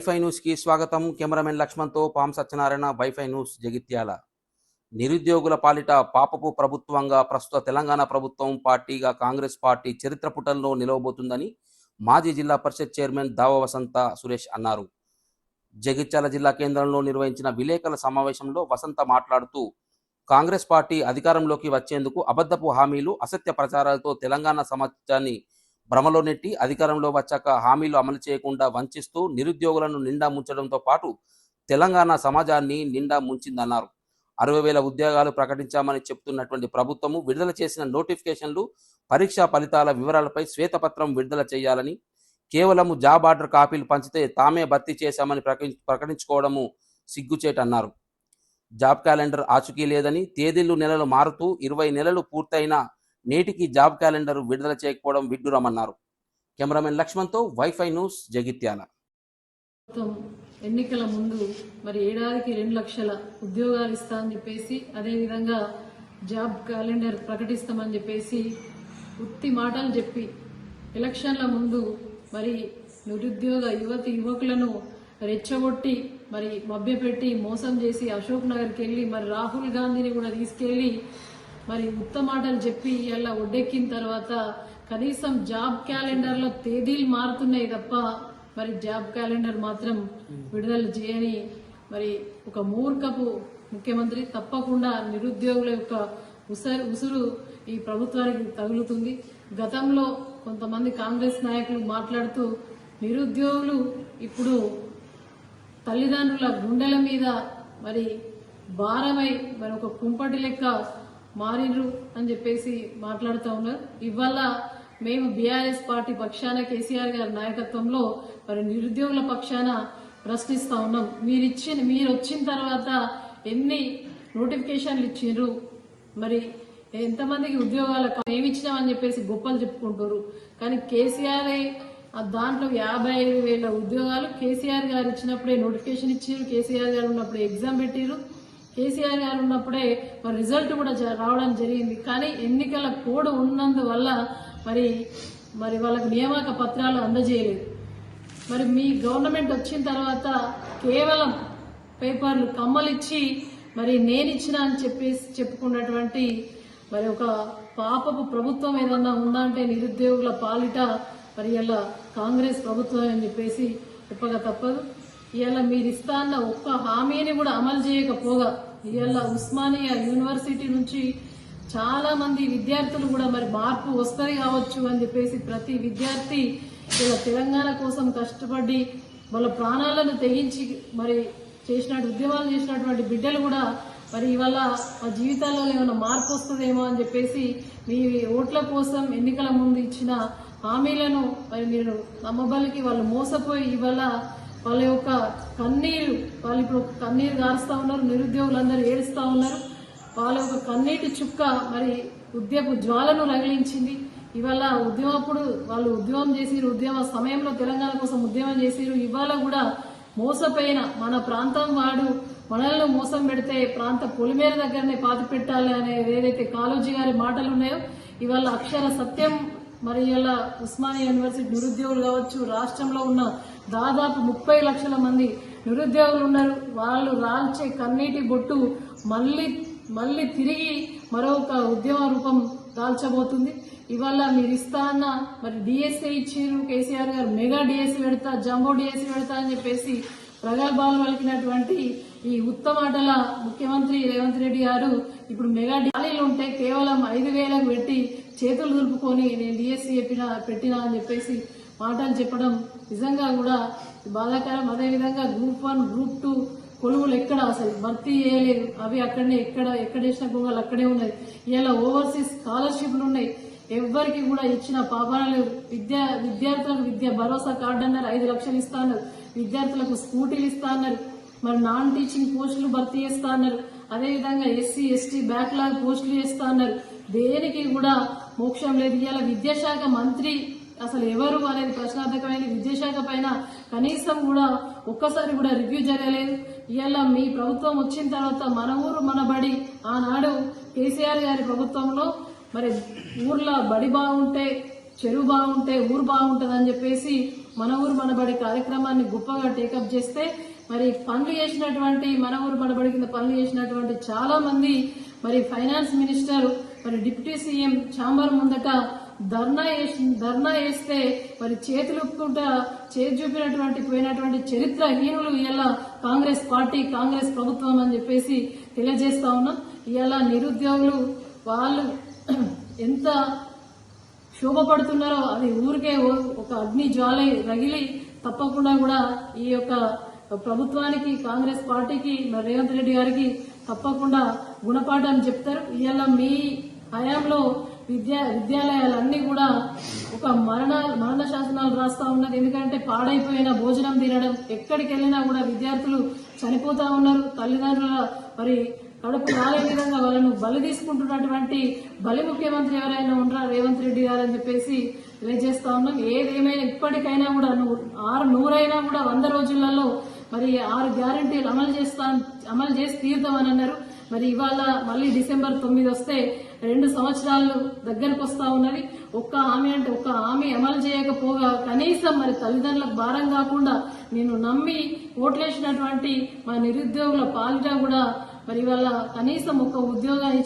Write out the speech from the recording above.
Wifi న్యూస్కి స్వాగతం. Cameraman లక్ష్మణ్తో పాం సత్యనారాయణ వైఫై న్యూస్ జగిత్యాల. నిరుద్యోగుల పాలిట పాపపు ప్రభుత్వంగా ప్రస్తుత తెలంగాణ ప్రభుత్వం పార్టీగా కాంగ్రెస్ పార్టీ చరిత్ర పుటల్లో నిలవబోతుందని మాజీ జిల్లా పరిషత్ చైర్మన్ దావ వసంత సురేష్ అన్నారు. జగిత్యాల జిల్లా కేంద్రంలో నిర్వహించిన విలేకరుల సమావేశంలో వసంత మాట్లాడుతూ కాంగ్రెస్ పార్టీ అధికారంలోకి వచ్చేందుకు అబద్ధపు హామీలు అసత్య ప్రచారాలతో తెలంగాణ సమాజాన్ని భ్రమలో నెట్టి అధికారంలో వచ్చాక హామీలు అమలు చేయకుండా వంచిస్తూ నిరుద్యోగులను నిండా ముంచడంతో పాటు తెలంగాణ సమాజాన్ని నిండా ముంచిందన్నారు. అరవై వేల ఉద్యోగాలు ప్రకటించామని చెప్తున్నటువంటి ప్రభుత్వము విడుదల చేసిన నోటిఫికేషన్లు పరీక్షా ఫలితాల వివరాలపై శ్వేతపత్రం విడుదల చేయాలని కేవలము జాబ్ ఆర్డర్ కాపీలు పంచితే తామే భర్తీ చేశామని ప్రకటి ప్రకటించుకోవడము సిగ్గుచేటన్నారు జాబ్ క్యాలెండర్ ఆచూకీ లేదని తేదీలు నెలలు మారుతూ ఇరవై నెలలు పూర్తయిన నేటికి జాబ్ క్యాలెండర్ విడుదల చేయకపోవడం విడ్డూరమన్నారు. కెమెరామెన్ లక్ష్మణ్తో వైఫై న్యూస్ జగిత్యాల. ఎన్నికల ముందు మరి ఏడాదికి రెండు లక్షల ఉద్యోగాలు ఇస్తామని చెప్పేసి అదేవిధంగా జాబ్ క్యాలెండర్ ప్రకటిస్తామని చెప్పేసి ఉత్తి మాటలు చెప్పి ఎలక్షన్ల ముందు మరి నిరుద్యోగ యువతి యువకులను రెచ్చగొట్టి మరి మభ్యపెట్టి మోసం చేసి అశోక్ నగర్కి వెళ్ళి మరి రాహుల్ గాంధీని కూడా తీసుకెళ్ళి మరి ఉత్త మాటలు చెప్పి ఇలా ఒడ్డెక్కిన తర్వాత కనీసం జాబ్ క్యాలెండర్లో తేదీలు మారుతున్నాయి తప్ప మరి జాబ్ క్యాలెండర్ మాత్రం విడుదల చేయని మరి ఒక మూర్ఖపు ముఖ్యమంత్రి తప్పకుండా నిరుద్యోగుల యొక్క ఉసరు ఉసురు ఈ ప్రభుత్వానికి తగులుతుంది. గతంలో కొంతమంది కాంగ్రెస్ నాయకులు మాట్లాడుతూ నిరుద్యోగులు ఇప్పుడు తల్లిదండ్రుల గుండెల మీద మరి భారమై మరి ఒక కుంపటి లెక్క మారినరు అని చెప్పేసి మాట్లాడుతూ ఉన్నారు. ఇవాళ మేము బీఆర్ఎస్ పార్టీ పక్షాన కేసీఆర్ గారి నాయకత్వంలో మరి నిరుద్యోగుల పక్షాన ప్రశ్నిస్తా ఉన్నాం. మీరు ఇచ్చిన మీరు వచ్చిన తర్వాత ఎన్ని నోటిఫికేషన్లు ఇచ్చిండ్రు? మరి ఎంతమందికి ఉద్యోగాలకు ఏమి ఇచ్చినామని చెప్పేసి గొప్పలు చెప్పుకుంటారు కానీ కేసీఆర్ దాంట్లో యాభై ఐదు వేల ఉద్యోగాలు కేసీఆర్ గారు ఇచ్చినప్పుడే నోటిఫికేషన్ ఇచ్చారు కేసీఆర్ గారు ఉన్నప్పుడే ఎగ్జామ్ పెట్టారు కేసీఆర్ గారు ఉన్నప్పుడే మరి రిజల్ట్ కూడా రావడం జరిగింది. కానీ ఎన్నికల కోడ్ ఉన్నందువల్ల మరి మరి వాళ్ళకు నియామక పత్రాలు అందజేయలేదు. మరి మీ గవర్నమెంట్ వచ్చిన తర్వాత కేవలం పేపర్లు కమ్మలిచ్చి మరి నేను ఇచ్చినా అని చెప్పేసి చెప్పుకున్నటువంటి మరి ఒక పాపపు ప్రభుత్వం ఏదన్నా ఉందా అంటే నిరుద్యోగుల పాలిట మరి ఇలా కాంగ్రెస్ ప్రభుత్వం అని చెప్పేసి చెప్పగా తప్పదు. ఇవాళ మీరు ఇస్తా అన్న ఒక్క హామీని కూడా అమలు చేయకపోగా ఇవాళ ఉస్మానియా యూనివర్సిటీ నుంచి చాలా మంది విద్యార్థులు కూడా మరి మార్పు వస్తుంది కావచ్చు అని చెప్పేసి ప్రతి విద్యార్థి ఇలా తెలంగాణ కోసం కష్టపడి వాళ్ళ ప్రాణాలను తెగించి మరి చేసిన ఉద్యమాలు చేసినటువంటి బిడ్డలు కూడా మరి ఇవాళ ఆ జీవితాల్లో ఏమైనా మార్పు వస్తుందేమో అని చెప్పేసి మీ ఓట్ల కోసం ఎన్నికల ముందు ఇచ్చిన హామీలను మరి మీరు నమ్మబలికి వాళ్ళు మోసపోయి ఇవాళ వాళ్ళ యొక్క కన్నీరు వాళ్ళు ఇప్పుడు కన్నీరు గారుస్తూ ఉన్నారు నిరుద్యోగులందరూ ఏడుస్తూ ఉన్నారు. వాళ్ళ యొక్క కన్నీటి చుక్క మరి ఉద్యమ జ్వాలను రగిలించింది. ఇవాళ ఉద్యమప్పుడు వాళ్ళు ఉద్యమం చేసిరు ఉద్యమ సమయంలో తెలంగాణ కోసం ఉద్యమం చేసిరు. ఇవాళ కూడా మోసపోయిన మన ప్రాంతం వాడు మనల్ని మోసం పెడితే ప్రాంత పొలిమేర దగ్గరనే పాతి పెట్టాలి అనే ఏదైతే కాళోజీ గారి మాటలు ఉన్నాయో ఇవాళ అక్షర సత్యం మరి ఇలా ఉస్మానియా యూనివర్సిటీ నిరుద్యోగులు కావచ్చు రాష్ట్రంలో ఉన్న దాదాపు ముప్పై లక్షల మంది నిరుద్యోగులు ఉన్నారు. వాళ్ళు రాల్చే కన్నీటి బొట్టు మళ్ళీ మళ్ళీ తిరిగి మరొక ఉద్యమ రూపం దాల్చబోతుంది. ఇవాళ మీరు ఇస్తా అన్న మరి డిఎస్సీ ఇచ్చారు కేసీఆర్ గారు మెగా డిఎస్సీ పెడతా జంబో డిఎస్సీ పెడతా అని చెప్పేసి ప్రగల్భాలు పలికినటువంటి ఈ ఉత్తమాటల ముఖ్యమంత్రి రేవంత్ రెడ్డి గారు ఇప్పుడు మెగా డాలీలు ఉంటే కేవలం ఐదు వేలకు పెట్టి చేతులు దులుపుకొని నేను డిఎస్సీ చెప్పిన పెట్టినా అని చెప్పేసి మాటలు చెప్పడం నిజంగా కూడా బాధాకరం. అదేవిధంగా గ్రూప్ వన్ గ్రూప్ టూ కొలువులు ఎక్కడ అసలు? భర్తీ చేయలేదు. అవి అక్కడనే ఎక్కడ ఎక్కడ వేసిన గొంగలు అక్కడే ఉన్నాయి. ఇలా ఓవర్సీస్ స్కాలర్షిప్లు ఉన్నాయి. ఎవ్వరికి కూడా ఇచ్చిన పాపాలు లేదు. విద్యా విద్యార్థులకు విద్యా భరోసా కార్డు అన్నారు. ఐదు లక్షలు ఇస్తా అన్నారు. విద్యార్థులకు స్కూటీలు ఇస్తా అన్నారు. మరి నాన్ టీచింగ్ పోస్టులు భర్తీ చేస్తా అన్నారు. అదేవిధంగా ఎస్సీ ఎస్టీ బ్యాక్లాగ్ పోస్టులు చేస్తా అన్నారు. దేనికి కూడా మోక్షం లేదు. ఇవాళ విద్యాశాఖ మంత్రి అసలు ఎవరు అనేది ప్రశ్నార్థకమైన విద్యాశాఖ పైన కనీసం కూడా ఒక్కసారి కూడా రివ్యూ జరగలేదు. ఇవాళ మీ ప్రభుత్వం వచ్చిన తర్వాత మన ఊరు మన బడి ఆనాడు కేసీఆర్ గారి ప్రభుత్వంలో మరి ఊర్లో బడి బాగుంటే చెరువు బాగుంటే ఊరు బాగుంటుంది అని చెప్పేసి మన ఊరు మనబడి కార్యక్రమాన్ని గొప్పగా టేకప్ చేస్తే మరి పనులు చేసినటువంటి మన ఊరు మనబడి కింద పనులు చేసినటువంటి చాలా మంది మరి ఫైనాన్స్ మినిస్టర్ మరి డిప్యూటీ సీఎం చాంబర్ ముందట ధర్నా వేసి ధర్నా వేస్తే మరి చేతులు ఒప్పుకుంటా చేతి చూపినటువంటి పోయినటువంటి చరిత్రహీనులు ఇలా కాంగ్రెస్ పార్టీ కాంగ్రెస్ ప్రభుత్వం అని చెప్పేసి తెలియజేస్తా ఉన్నాం. ఇలా నిరుద్యోగులు వాళ్ళు ఎంత శోభపడుతున్నారో అది ఊరికే ఓ- ఒక అగ్ని జ్వాల రగిలి తప్పకుండా కూడా ఈ యొక్క ప్రభుత్వానికి కాంగ్రెస్ పార్టీకి మరి రేవంత్ రెడ్డి గారికి తప్పకుండా గుణపాఠం చెప్తారు. ఇవాళ మీ హయాంలో విద్యా విద్యాలయాలన్నీ కూడా ఒక మరణ మరణ శాసనాలు రాస్తా ఉన్నది ఎందుకంటే పాడైపోయిన భోజనం తినడం ఎక్కడికి వెళ్ళినా కూడా విద్యార్థులు చనిపోతా ఉన్నారు. తల్లిదండ్రుల మరి కడుపు రాలే విధంగా వాళ్ళను బలి తీసుకుంటున్నటువంటి బలి ముఖ్యమంత్రి ఎవరైనా ఉండరా రేవంత్ రెడ్డి గారు అని చెప్పేసి తెలియజేస్తా ఉన్నాం. ఏదేమైనా ఇప్పటికైనా కూడా ఆరు నూరైనా కూడా వంద రోజులలో మరి ఆరు గ్యారంటీలు అమలు చేస్తా అమలు చేసి తీరుతామని అన్నారు. మరి ఇవాళ మళ్ళీ డిసెంబర్ తొమ్మిది వస్తే రెండు సంవత్సరాలు దగ్గరకు వస్తా ఉన్నది. ఒక్క హామీ అంటే ఒక్క హామీ అమలు చేయకపోగా కనీసం మరి తల్లిదండ్రులకు భారం కాకుండా నేను నమ్మి ఓట్లేసినటువంటి మా నిరుద్యోగుల పాలిట కూడా మరి ఇవాళ కనీసం ఒక ఉద్యోగాన్ని